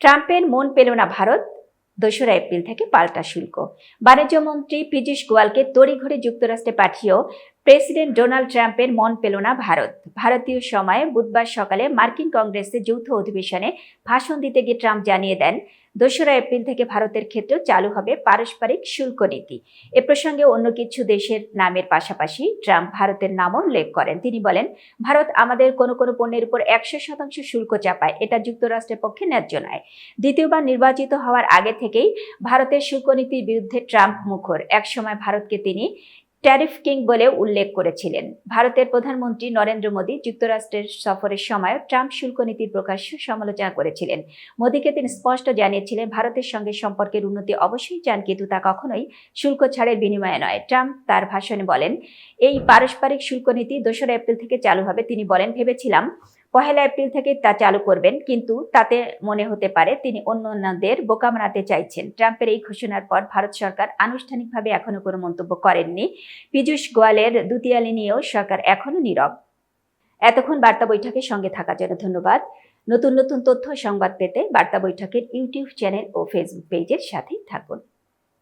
ট্রাম্পের মন পেল না ভারত, দোসরা এপ্রিল থেকে পাল্টা শুল্ক। বাণিজ্য মন্ত্রী পীযূষ গোয়ালকে তড়িঘড়ি যুক্তরাষ্ট্রে পাঠিয়েও প্রেসিডেন্ট ডোনাল্ড ট্রাম্পের মন পেল না ভারত। ভারতীয় সময়ে বুধবার সকালে মার্কিন কংগ্রেসের যৌথ অধিবেশনে ভাষণ দিতে গিয়ে ট্রাম্প জানিয়ে দেন, দোসরা এপ্রিল থেকে ভারতের ক্ষেত্রেও চালু হবে পারস্পরিক শুল্ক নীতি। এ প্রসঙ্গে অন্য কিছু দেশের নামের পাশাপাশি ট্রাম্প ভারতের নামও উল্লেখ করেন। তিনি বলেন, ভারত আমাদের কোনো কোনো পণ্যের উপর একশো শতাংশ শুল্ক চাপায়, এটা যুক্তরাষ্ট্রের পক্ষে ন্যায্য নয়। দ্বিতীয়বার নির্বাচিত হওয়ার আগে থেকেই ভারতের শুল্ক নীতির বিরুদ্ধে ট্রাম্প মুখর। একসময় ভারতকে তিনি ট্যারিফ কিং বলে উল্লেখ করেছিলেন। ভারতের প্রধানমন্ত্রী নরেন্দ্র মোদী যুক্তরাষ্ট্রের সফরের সময় ট্রাম্প শুল্ক নীতির প্রকাশ্য সমালোচনা করেছিলেন। মোদীকে তিনি স্পষ্ট জানিয়েছিলেন, ভারতের সঙ্গে সম্পর্কের উন্নতি অবশ্যই চান, কিন্তু তা কখনোই শুল্ক ছাড়ের বিনিময়ে নয়। ট্রাম্প তার ভাষণে বলেন, এই পারস্পরিক শুল্ক নীতি দোসরা এপ্রিল থেকে চালু হবে। তিনি বলেন, ভেবেছিলাম পহেলা এপ্রিল থেকে তা চালু করবেন, কিন্তু তাতে মনে হতে পারে তিনি অন্যান্যদের বোকা বানাতে চাইছেন। ট্রাম্পের এই ঘোষণার পর ভারত সরকার আনুষ্ঠানিকভাবে এখনও কোনো মন্তব্য করেননি। পীযূষ গোয়ালের দুতিয়ালি নিয়েও সরকার এখনও নীরব। এতক্ষণ বার্তা বৈঠকের সঙ্গে থাকার জন্য ধন্যবাদ। নতুন নতুন তথ্য সংবাদ পেতে বার্তা বৈঠকের ইউটিউব চ্যানেল ও ফেসবুক পেজের সাথেই থাকুন।